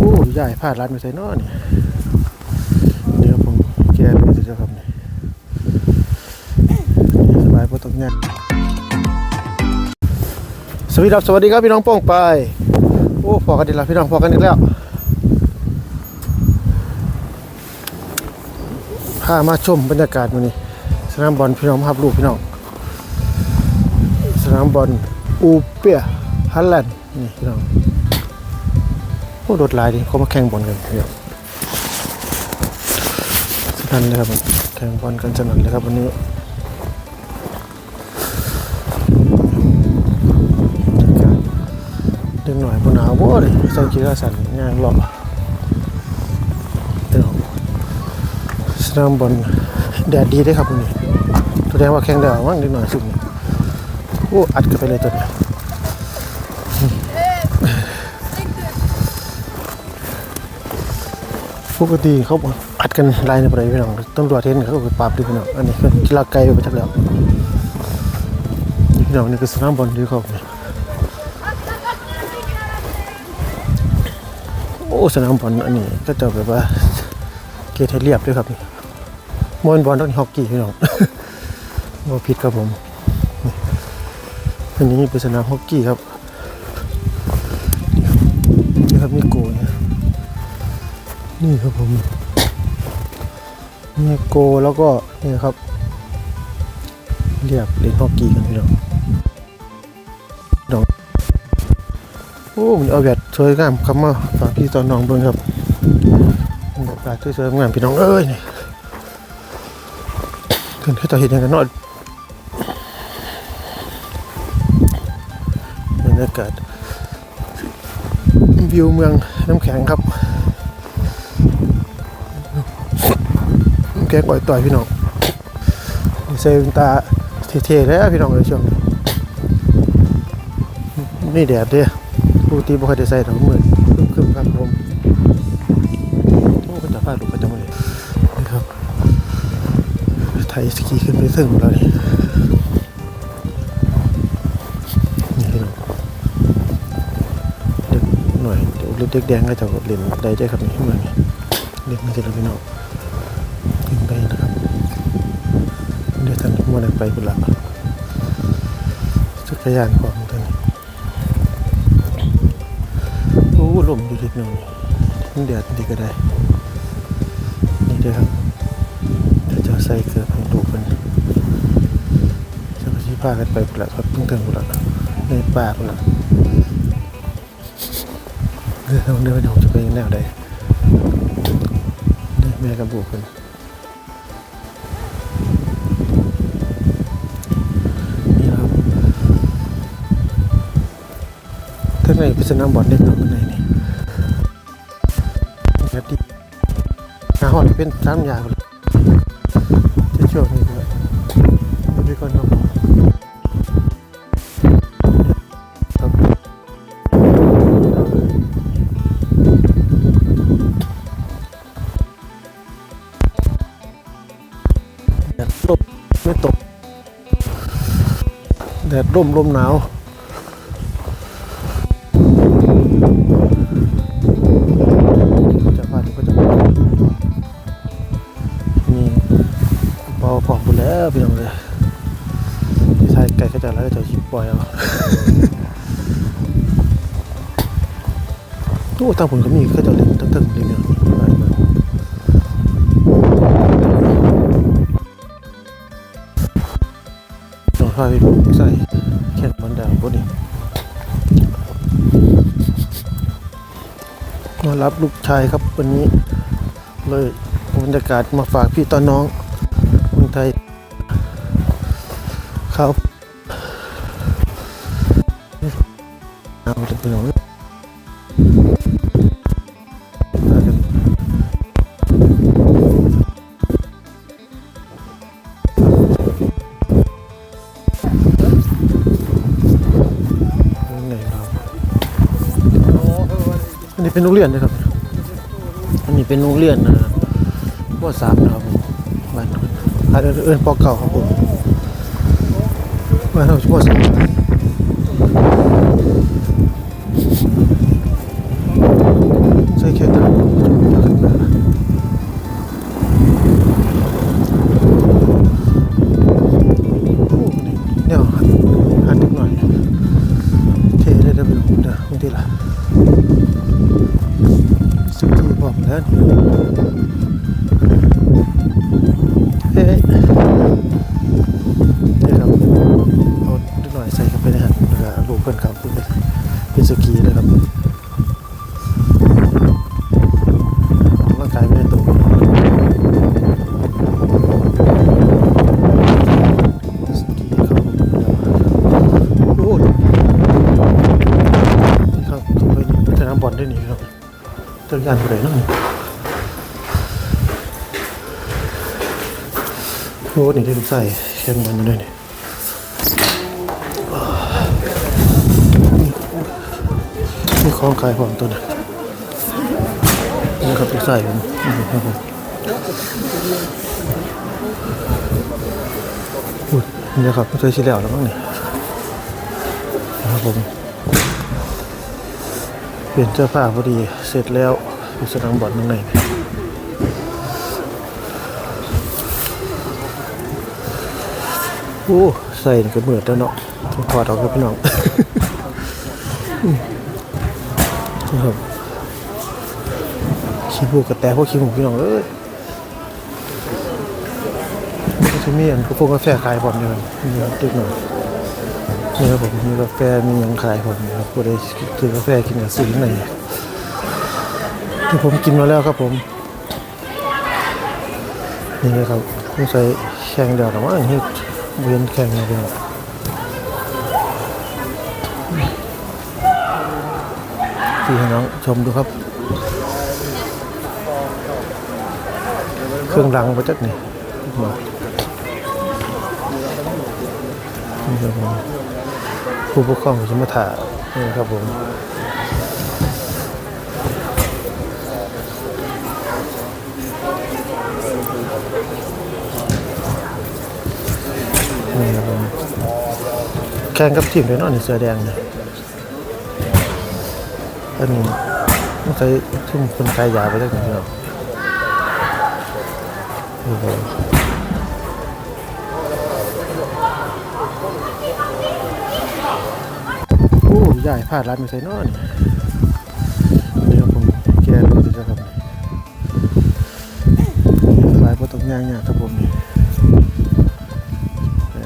โอ้ยายพลาดร้านไปใส่นอนี่เดี๋ยวผมแก้เลยสิเจ้าครับนี่สบายพอตกเนี่ยสวัสดีครับสวัสดีครับพี่น้องป้องไป โอ้พอกันดีละพี่น้องพอกันอีกแล้วพามาชมบรรยากาศวันนี้ สนามบอลพี่น้องมาครับลูกพี่น้อง สนามบอลอูเปียฮัลแลนด์นี่พี่น้อง อ้รถลายดิเขามาแข่งบอลกันเดี๋ยวสนั่นเลยครับแข่งบอลกันสนั่นเลยครับวันนี้เด็กหน่อยบนหนาวบ่เลยใส่กีฬาสันย่างหล่อเดี๋ยวสนามบอลแดดดีได้ครับวันนี้แสดงว่าแข่งแดดว่างเด็กหน่อยสุดโอ้อัดกันไปเลยตัวนี้ ปกติเขาอัดกันไล่ในประเทศพี่น้องตำรวเห็นเขาก็ปราบด้วยพี่น้องอันนี้คือกีฬาไกลไปจากแล้วพี่น้องนี่คือสนามบอลที่เขาเนี่ยโอ้สนามบอลอันนี้ก็จะแบบว่าเกตเรียบด้วยครับนี่มวนบอลต้องฮอกกี้พี่น้องว่าผิดครับผมอันนี้เป็นสนามฮอกกี้ครับนี่ครับนี่ นี่ครับผมเนี่โกแล้วก็นี่ครับ เรียบเล่นฮอกกี้กันพี่น้องดองโอ้มันเอาแบบสวยงามครับมาฝากพี่ตอนน้องเบิ่งครับแบบแบบสวยๆงามพี่น้องเอ้ยนี่ขึ้นให้ต่อเห็นอย่างกันเนอดบรรยากาศวิวเมืองน้ำแข็งครับ แกก่อยต่อยพี่น้องเซนตาเท่ๆแล้วพี่น้องเลยช่วงนี้นี่แดดเด้ปกติบ่ค่อยได้ใส่ดอกมืดครึมๆครับผมโอ้ก็จะพาลูกประจำเลยนี่ครับไทยสกีขึ้นไปถึงแล้วนี่พี่น้องเด็กหน่อยเด็กแดงก็จะเล่นได้ได้ครับนี่เมืองนี้เด็กมันจะเล่นพี่น้อง ขึ้นไปนะครับ เดี๋ยวท่านมัวไปกุหละจักรยานของท่านโอ้ลมอยู่นิดหนึงนี่แดดดีก็ได้ นี่เด้อครับเดี๋ยวจะใส่เกลือให้ดูกันจะไปที่พากันไปกุหละครับเพิ่งถึงกุหละในป่ากุหละเดี๋ยวเดี๋ยวจะไปแนวใดแม่กับบุกกัน ข้างในเป็นสนาบอลเล็กเนาะข้างในนี่ครับที่หาหอดเป็นสามยางเลยจะช่วงนี้ด้วยดูก่อนนาะครับแดดตกไม่ตกแดดร่มลมหนาว พี่น้องเลยที่ใช้ไก่ก็จะแล้วก็จะชิบปล่อยเอาโอ้ทางผมก็มีก็จะเล่นตั้งตึงเลยเนี่ยไปมาลองพาไปใส่แข่งบอลดาวพวกนี้มารับลูกชายครับวันนี้เลยบรรยากาศมาฝากพี่ตอนน้องเมืองไทย ครับเอาจะไปหน่อยพากันยังอันนี้เป็นโรงเรียนนะครับ อันนี้เป็นโรงเรียนนะปสามนะครับผมบ้านบ้านเอิญปอเก่าครับผม บ้าน พื่นครับเป็นเป็นสกีนะครับร่างกายไม่ได้โตสกีครับโอ้นี่ครับไปไปสนามบอลได้นี่ครับเจ้าย่านไปไหนนั่โอ้นี่ได้ลูกใส่แข่งบอลอยู่ด้วยนี่ นี่ของขายของตัวนั้นนี่ครับที่ใส่ผมนี่ครับผมอุ้ยนี่นะครับไม่เคยชิแล้วแล้วมั้งนี่นะครับผม เปลี่ยนเสื้อผ้าพอดีเสร็จแล้วอยู่สนามบอลข้างในนี่โอ้ใส่ก็เหมือนแล้วเนาะต้องถอดออกครับพี่น้อง นะครับขี้บูกกระแตพวกขี้หมูพี่น้องเอ้ยก็จะมีอันกาแฟกกาแฟขายผมเนี่ยครับมีตึกหน่อยนี่ครับผมมีกาแฟมียังขายผมนะครับก็ได้ซื้อกาแฟกินกับซื้อข้างในที่ผมกินมาแล้วครับผม นี่นะครับต้องใส่แข่งเดียวแต่ว่าอันนี้เวียนแข่งเลยพี่น้อ งที่ให้น้องชมดูครับ เครื่องรังมาจากนี่มานี่ครับผมผู้ปกครองจะมถ่ายนี่ครับผมนี่ครับผมแข่งกับทีมเลยเนาะนี่เสื้อแดงเนี่ย อันนี้ต้องใช้ทุ่มคนขายยาไปได้กันพี่น้องโอ้โหโอ้ยายพลาดร้านไม่ใส่นอนเดี๋ยวผมแก้ดูสิครับลายเพอต้องย่างยากครับผมนี่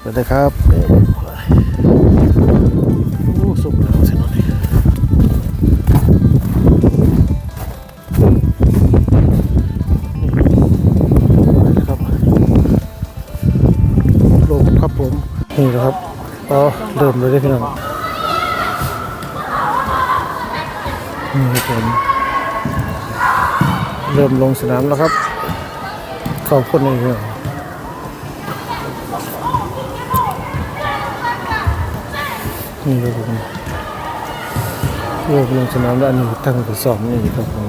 เปิดเลยครับ นี่นะครับก็เริ่มเลยได้พี่น้องนี่ครับผมเริ่มลงสนามแล้วครับข้าคนเลยพี่น้องนี่ครับผมเริ่มลงสนามแล้วอันนี้ตั้งไปสอบนี่ครับผม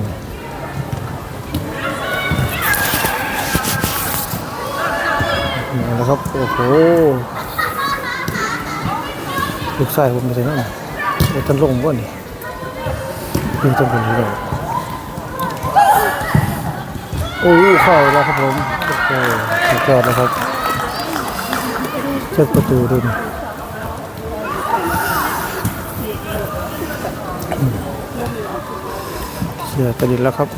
มาแล้วครับ โอ้โห ลูกชายผมไปไหนนั่นไอ้ท่านลงบ่นี่นี่ต้องเป็นที่ไหนโอ้ยเข้าแล้วครับผมโอ้โหสุดยอดแล้วครับเช็ดประตูด้วยนี่เสียกระดิ่งแล้วครับ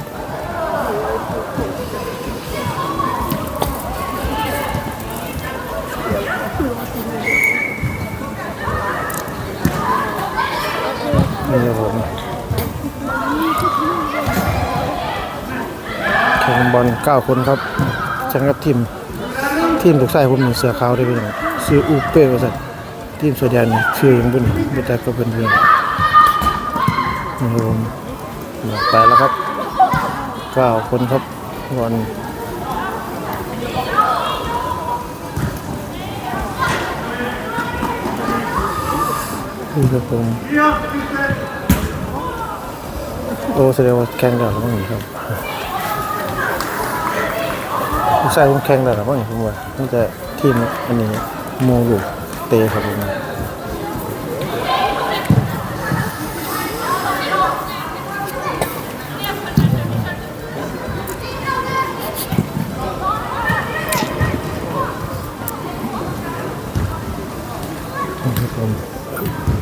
นี่ครับผมแข่งบอล9คนครับแข่งกับทีมทีมลูกชายผมหนึ่งเสือขาวได้ไปหนึ่งซื้ออูเป้ว่าสัตว์ทีมสวยแดนนี่ชื่อยังบุญไม่แต่ก็เป็นเพื่อนนี่ครับผมไปแล้วครับ9คนครับบอลนี่ครับผม อ้แสดงว่าแข่งได้หรือเปล่านี่ครับลูกชายผมแข่งได้หรือเปล่านี่ผมว่านี่จะทีมอันนี้โมลูกเตะครับผม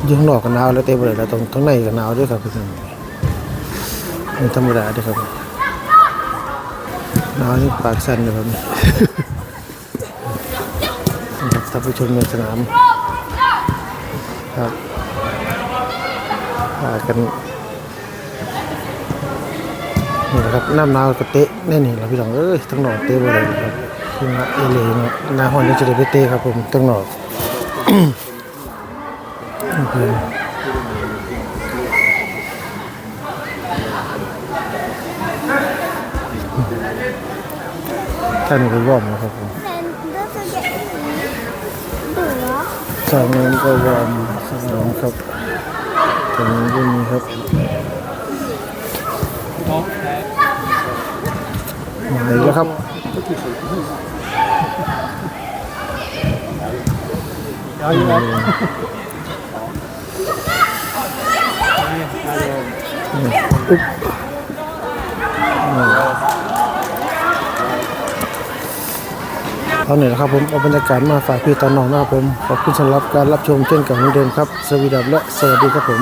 ยังนอกกันหนาวแล้วเตะบ่ไปแล้วตรงข้างในกันหนาวด้วยครับพี่ น้องเป็นธรรมดาเด้วยครับหนาวนี่ปากสั่นเลยครับนะครับท่านผู้ชมในสนามครับพากันนี่นะครับน้ำนาวก็เตะแน่นี่เราพี่น้องเอ้ยตั้งหนอกเตะบ่ได้ครับคือว่าเอเลยนาะหน้าหอนนี่จะได้ไปเตะครับผมตั้งหนอก โอเคท่านก็ว่อมนะครับผม Men då så jag in. Då. สองนั้นก็วอร์มสนามครับตรงนี้ก็มีครับมาอีกแล้วครับอุ๊บ เอาหน่อยนะครับผมเอาบรรยากาศมาฝากพี่ตอนน้องนะครับผมขอบคุณสำหรับการรับชมเช่นกันเหมือนเดิมครับ สวีดับและสวัสดีครับผม